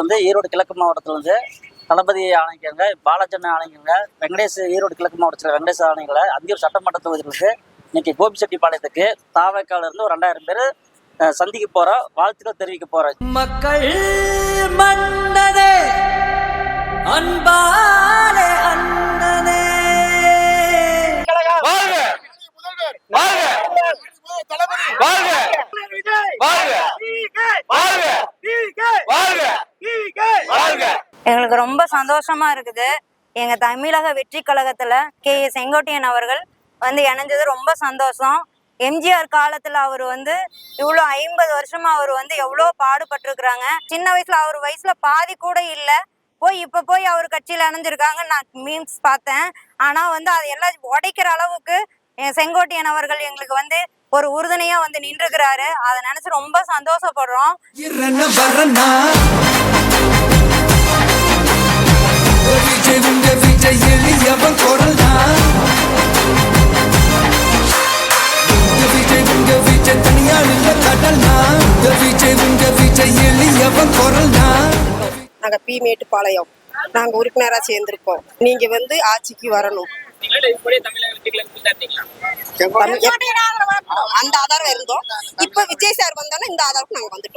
வந்து ஈரோடு கிழக்கு மாவட்டத்தில் வந்து தளபதி ஆணைக்கங்க பாலாஜன் ஆணைக்கங்க வெங்கடேஷ் ஈரோடு கிழக்கு மாவட்டத்தில் வெங்கடேஷ் ஆணைகளை அந்தியூர் சட்டமன்ற தொகுதிகளுக்கு இன்னைக்கு கோபிச்செட்டிப்பாளையத்துக்கு பாளையத்துக்கு இருந்து ஒரு ரெண்டாயிரம் பேர் சந்திக்க போறோம். வாழ்த்துக்கள் தெரிவிக்க போறோம். மக்கள் மன்னனே அன்பாலே எங்களுக்கு ரொம்ப சந்தோஷமா இருக்குது. எங்க தமிழக வெற்றி கழகத்துல கே. ஏ. செங்கோட்டையன் அவர்கள் வந்து இணைஞ்சது ரொம்ப சந்தோஷம். எம்ஜிஆர் காலத்துல அவர் வந்து இவ்வளோ ஐம்பது வருஷமா அவர் வந்து எவ்வளோ பாடுபட்டிருக்கிறாங்க. சின்ன வயசுல அவர் வயசுல பாதி கூட இல்லை. போய் இப்ப போய் அவர் கட்சியில இணைஞ்சிருக்காங்க. நான் மீம்ஸ் பார்த்தேன். ஆனா வந்து அது எல்லாம் உடைக்கிற அளவுக்கு என் செங்கோட்டையன் அவர்கள் எங்களுக்கு வந்து ஒரு உறுதுணையா வந்து நின்றுக்கிறாரு. அதை நினைச்சு ரொம்ப சந்தோஷப்படுறோம். நாங்கள் பி மேட்டுப்பாளையம் நாங்கள் உறுப்பினராக சேர்ந்திருக்கோம். நீங்கள் வந்து ஆட்சிக்கு வரணும். அந்த ஆதாரம் இருந்தோம். இப்போ விஜய் சார் வந்தோன்னா இந்த ஆதாரம் நாங்கள் வந்துட்டோம்.